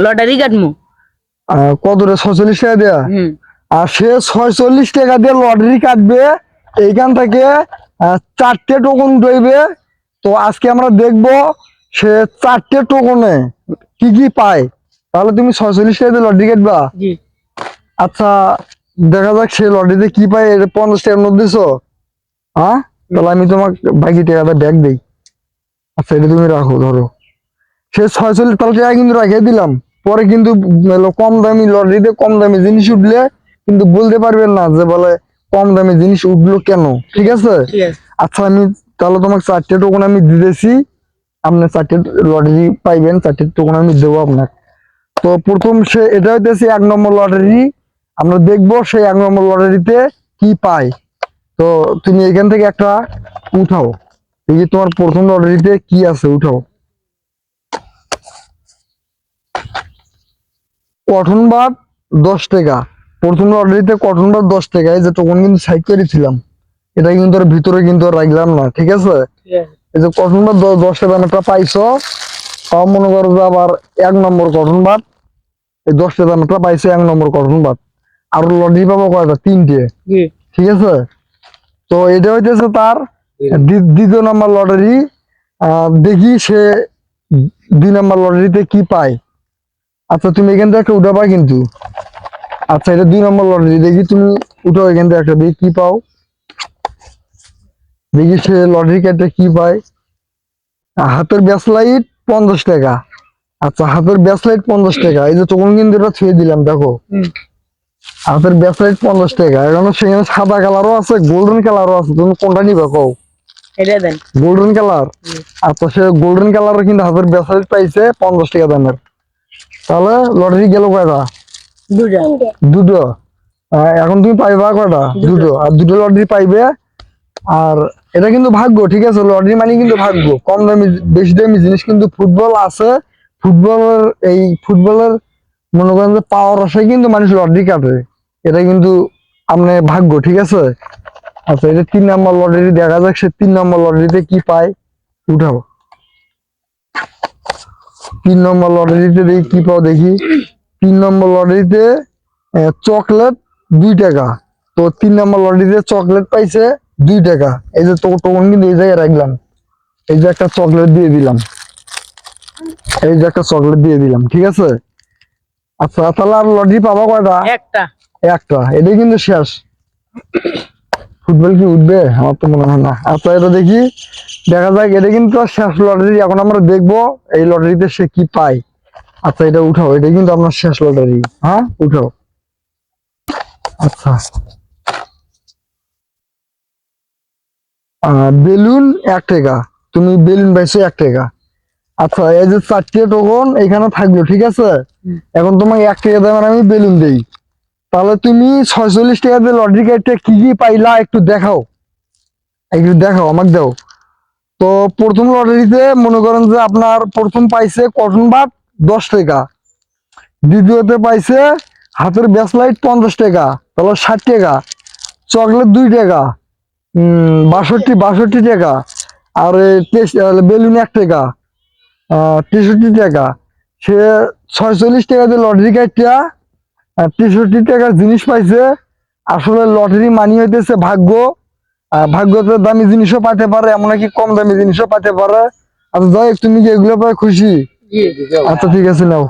Lottery কাটমু। আহ, কত রে ছয়চল্লিশ টাকা দেয়া। আর সে ছয়চল্লিশ টাকা দিয়ে লটারি কাটবে এইখান থেকে চারটে টোকন দইবে তো আজকে আমরা দেখব সে চারটে টোকনে কি কি পায়। তাহলে তুমি ছয়চল্লিশ টাকা দিয়ে লটারি কাটবা। আচ্ছা দেখা যাক সে লটারিতে কি পায় এটা পঞ্চাশ টাকার মধ্যে দিছো? হ্যাঁ? তাহলে আমি তোমাকে বাকি টাকাটা ব্যাগ দিই। আচ্ছা এটা তুমি রাখো ধরো। সে ছয়চল্লিশ তাহলে টাকা কিন্তু রাখিয়ে দিলাম। পরে কিন্তু কম দামি লটারিতে কম দামি জিনিস উঠলে কিন্তু বলতে পারবেন না যে বলে কম দামি জিনিস উঠল কেন? ঠিক আছে? আচ্ছা আমি তাহলে তোমাকে চারটে টোকন আমি দিতেছি। আপনি চারটে লটারি পাইবেন চারটে টোকন আমি দেবো আপনাকে। তো প্রথম সে এটা হইতেছে এক নম্বর লটারি। আমরা দেখব সেই এক নম্বর লটারিতে কি পাই তো তুমি এখান থেকে একটা উঠাও। এই যে তোমার প্রথম লটারিতে কি আছে উঠাও। কটন বাদ দশ টাকা। প্রথম লটারিতে কটন বাদ দশ টাকা। এই যে তখন কিন্তু সাইড করেছিলাম এটা কিন্তু ভিতরে কিন্তু রাখলাম না ঠিক আছে? এই যে কটন বাদ দ- দশটা দানাটা পাইছো। তাও মনে করো যে আবার এক নম্বর কটন বাদ এই দশটা দানাটা পাইছো এক নম্বর কটন বাদ আর লটারি পাবো কয়টা? তিনটে। ঠিক আছে? তো এটা হইতেছে তার দ্বি- দ্বিতীয় নাম্বার লটারি দেখি সে দুই নাম্বার লটারিতে কি পায়। আচ্ছা তুমি এখান থেকে একটা উঠাবা কিন্তু। আচ্ছা এটা দুই নম্বর লটারি দেখি তুমি উঠো এখান থেকে একটা দেখি কি পাও। দেখি সে লটারি কেটে কি পায়। হাতের ব্যাসলাইট পঞ্চাশ টাকা। আচ্ছা হাতের ব্যাসলাইট পঞ্চাশ টাকা। এই যে তখন কিন্তু এটা ছুঁয়ে দিলাম দেখো। হাতের ব্যাসলাইট পঞ্চাশ টাকা। এখানে সেখানে সাদা কালারও আছে গোল্ডেন কালারও আছে। তুমি কোনটা নিবা কও? গোল্ডেন কালার আচ্ছা সে গোল্ডেন কালারের কিন্তু হাতের ব্যাসলাইট পাইছে পঞ্চাশ টাকা দামের। তাহলে লটারি গেল কয়টা? দুটো। এখন তুমি পাইবা কয়টা? দুটো। আর দুটো লটারি পাইবে। আর এটা কিন্তু ভাগ্য ঠিক আছে? লটারি মানে কিন্তু ভাগ্য। কম দামি বেশি দামি জিনিস কিন্তু ফুটবল আছে। ফুটবলের এই ফুটবলের মনে করেন যে পাওয়ার আসে কিন্তু মানুষ লটারি কাটে। এটা কিন্তু আপনার ভাগ্য ঠিক আছে? আচ্ছা এটা তিন নম্বর লটারি দেখা যাক সে তিন নম্বর লটারিতে কি পায়। উঠাও। তিন নম্বর লটারিতে দেখি কি পাও দেখি? তিন নম্বর লটারিতে চকলেট দুই টাকা। তো তিন নম্বর লটারিতে চকলেট পাইছে দুই টাকা। এই যে তো টোকন কিন্তু এই জায়গায় রাখলাম। এই যে একটা চকলেট দিয়ে দিলাম। এই যে একটা চকলেট দিয়ে দিলাম ঠিক আছে? আচ্ছা তাহলে আর লটারি পাবা কয়টা? একটা। একটা। এটাই কিন্তু শেষ। ফুটবল কি উঠবে? আমার তো মনে হয় না। আচ্ছা এটা দেখি। দেখা যাক এটা কিন্তু শেষ লটারি। এখন আমরা দেখব এই লটারিতে সে কি পায়। আচ্ছা এটা উঠাও। এটা কিন্তু আপনার শেষ লটারি। হ্যাঁ উঠাও। আচ্ছা। বেলুন এক টাকা। তুমি বেলুন পাইছো এক টাকা। আচ্ছা এই যে চারটে টোকন এখানে থাকল ঠিক আছে? এখন তোমাকে এক টাকা দামের আমি বেলুন দেই। তাহলে তুমি ছয়চল্লিশ টাকা দিয়ে লটারি কাটতে কি কি পাইলা একটু দেখাও। একটু দেখাও, আমাকে দাও। তো প্রথম লটারিতে মনে করেন যে আপনার প্রথম পাইছে কটন বাট দশ টাকা। দ্বিতীয়তে পাইছে হাতের ব্যাসলাইট পঞ্চাশ টাকা তাহলে ষাট টাকা চকলেট দুই টাকা বাষট্টি বাষট্টি টাকা, আর বেলুন এক টাকা তেষট্টি টাকা। সে ছয়চল্লিশ টাকা দিয়ে লটারি কাটিয়া তেষট্টি টাকার জিনিস পাইছে। আসলে লটারি মানি হইতেছে ভাগ্য। ভাগ্যতে দামি জিনিসও পাইতে পারে এমন কি কম দামি জিনিসও পাইতে পারে। আচ্ছা যাই তুমি কি এগুলো পাই খুশি? আচ্ছা ঠিক আছে নাও।